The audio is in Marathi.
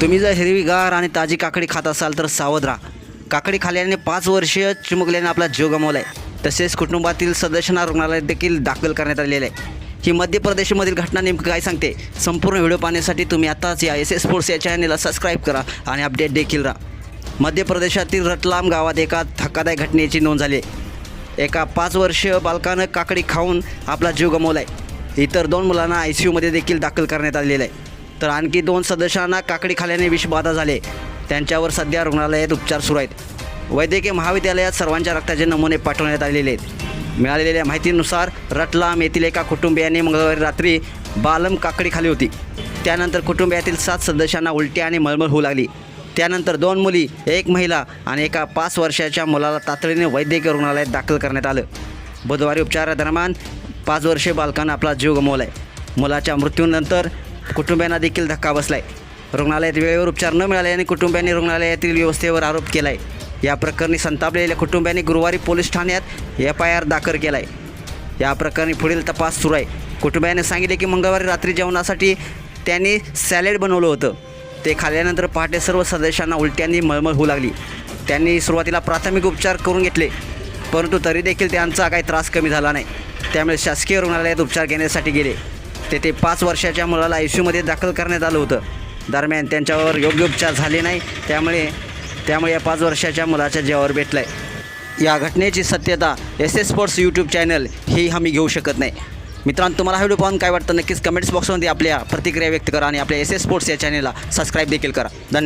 तुम्ही जर हिरवीगार आणि ताजी काकडी खात असाल तर सावध राहा. काकडी खाल्ल्याने पाच वर्ष चिमुकल्याने आपला जीव गमावला आहे तसेच कुटुंबातील सदस्यांना रुग्णालयात देखील दाखल करण्यात आलेलं आहे. ही मध्य प्रदेशमधील घटना नेमकं काय सांगते? संपूर्ण व्हिडिओ पाहण्यासाठी तुम्ही आताच या एस एस स्पोर्ट्स या चॅनलला सबस्क्राईब करा आणि अपडेट देखील राहा. मध्य प्रदेशातील रतलाम गावात एका धक्कादायक घटनेची नोंद झाली आहे. एका पाच वर्ष बालकानं काकडी खाऊन आपला जीव गमावला आहे इतर दोन मुलांना आय सी यूमध्ये देखील दाखल करण्यात आलेलं आहे. तर आणखी दोन सदस्यांना काकडी खाल्याने विषबाधा झाले. त्यांच्यावर सध्या रुग्णालयात उपचार सुरू आहेत. वैद्यकीय महाविद्यालयात सर्वांच्या रक्ताचे नमुने पाठवण्यात आलेले आहेत. मिळालेल्या माहितीनुसार रटलाम येथील एका कुटुंबियाने मंगळवारी रात्री बालम काकडी खाली होती. त्यानंतर कुटुंबियातील सात सदस्यांना उलटी आणि मळमळ होऊ लागली. त्यानंतर दोन मुली एक महिला आणि एका पाच वर्षाच्या मुलाला तातडीने वैद्यकीय रुग्णालयात दाखल करण्यात आलं. बुधवारी उपचारादरम्यान पाच वर्षे बालकानं आपला जीव गमावला आहे मुलाच्या मृत्यूनंतर कुटुंबियांना देखील धक्का बसला आहे रुग्णालयात वेळेवर उपचार न मिळाल्याने कुटुंबियांनी रुग्णालयातील व्यवस्थेवर आरोप केला आहे या प्रकरणी संतापलेल्या कुटुंबियांनी गुरुवारी पोलीस ठाण्यात एफ आय आर दाखल केला आहे या प्रकरणी पुढील तपास सुरू आहे. कुटुंबियाने सांगितले की मंगळवारी रात्री जेवणासाठी त्यांनी सॅलेड बनवलं होतं. ते खाल्ल्यानंतर पहाटे सर्व सदस्यांना उलट्यांनी मळमळ होऊ लागली. त्यांनी सुरुवातीला प्राथमिक उपचार करून घेतले परंतु तरी देखील त्यांचा काही त्रास कमी झाला नाही. त्यामुळे शासकीय रुग्णालयात उपचार घेण्यासाठी गेले. तेथे पाच वर्षाच्या मुलाला आय सी यूमध्ये दाखल करण्यात आलं होतं. दरम्यान त्यांच्यावर योग्य उपचार झाले नाही. त्यामुळे त्यामुळे या पाच वर्षाच्या मुलाच्या जीवावर बेतलं आहे या घटनेची सत्यता S S sports YouTube channel ही आम्ही घेऊ शकत नाही. मित्रांनो तुम्हाला हा व्हिडिओ पाहून काय वाटतं नक्कीच कमेंट्स बॉक्समध्ये आपल्या प्रतिक्रिया व्यक्त करा आणि आपल्या एस एस स्पोर्ट्स या चॅनलला सबस्क्राईब देखील करा. धन्यवाद.